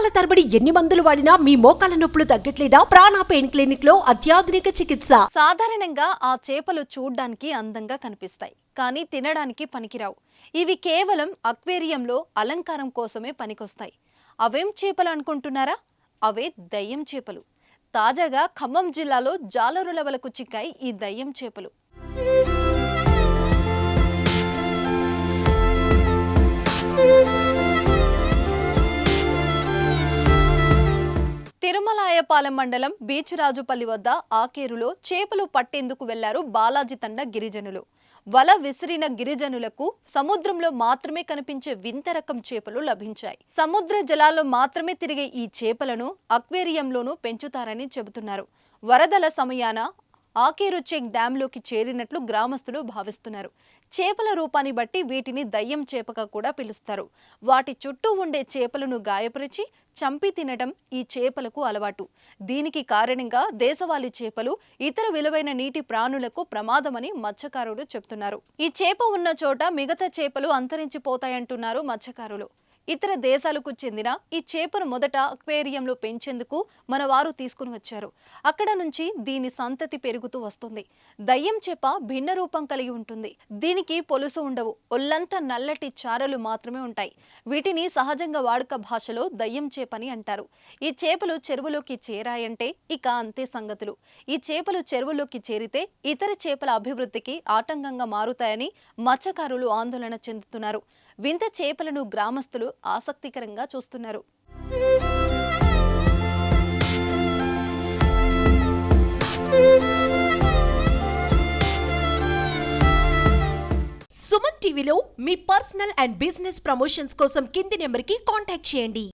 నెలల తరబడి ఎన్ని మందులు వాడినా మీ మోకాల నొప్పులు తగ్గట్లేదా? ప్రాణ పెయిన్ క్లినిక్లో అత్యాధునిక చికిత్స. సాధారణంగా ఆ చేపలు చూడ్డానికి అందంగా కనిపిస్తాయి కానీ తినడానికి పనికిరావు. ఇవి కేవలం అక్వేరియంలో అలంకారం కోసమే పనికొస్తాయి. అవేం చేపలు అనుకుంటున్నారా? అవే దయ్యం చేపలు. తాజాగా ఖమ్మం జిల్లాలో జాలరుల వలకు చిక్కాయి ఈ దయ్యం చేపలు. తిరుమలాయపాలెం మండలం బీచ్రాజుపల్లి వద్ద ఆకేరులో చేపలు పట్టేందుకు వెళ్ళారు బాలాజీ తండ గిరిజనులు. వల విసిరిన గిరిజనులకు సముద్రంలో మాత్రమే కనిపించే వింత రకం చేపలు లభించాయి. సముద్ర జలాల్లో మాత్రమే తిరిగే ఈ చేపలను అక్వేరియంలోనూ పెంచుతారని చెబుతున్నారు. వరదల సమయాన ఆకేరు చెక్ డ్యాంలోకి చేరినట్లు గ్రామస్తులు భావిస్తున్నారు. చేపల రూపాన్ని బట్టి వీటిని దయ్యం చేపగా కూడా పిలుస్తారు. వాటి చుట్టూ ఉండే చేపలను గాయపరిచి చంపి తినడం ఈ చేపలకు అలవాటు. దీనికి కారణంగా దేశవాళీ చేపలు ఇతర విలువైన నీటి ప్రాణులకు ప్రమాదమని మత్స్యకారులు చెప్తున్నారు. ఈ చేప ఉన్న చోట మిగతా చేపలు అంతరించిపోతాయంటున్నారు మత్స్యకారులు. ఇతర దేశాలకు చెందిన ఈ చేపను మొదట అక్వేరియంలో పెంచేందుకు మన వారు తీసుకుని వచ్చారు. అక్కడ నుంచి దీని సంతతి పెరుగుతూ వస్తుంది. దయ్యం చేప భిన్న రూపం కలిగి ఉంటుంది. దీనికి పొలుసు ఉండవు. ఒళ్ళంతా నల్లటి చారలు మాత్రమే ఉంటాయి. వీటిని సహజంగా వాడుక భాషలో దయ్యం చేపని అంటారు. ఈ చేపలు చెరువులోకి చేరాయంటే ఇక అంతే సంగతులు. ఈ చేపలు చెరువులోకి చేరితే ఇతర చేపల అభివృద్ధికి ఆటంకంగా మారుతాయని మత్స్యకారులు ఆందోళన చెందుతున్నారు. వింత చేపలను గ్రామస్తులు ఆసక్తికరంగా చూస్తున్నారు. సుమన్ టీవీలో మీ పర్సనల్ అండ్ బిజినెస్ ప్రమోషన్స్ కోసం కింది నెంబర్కి కాంటాక్ట్ చేయండి.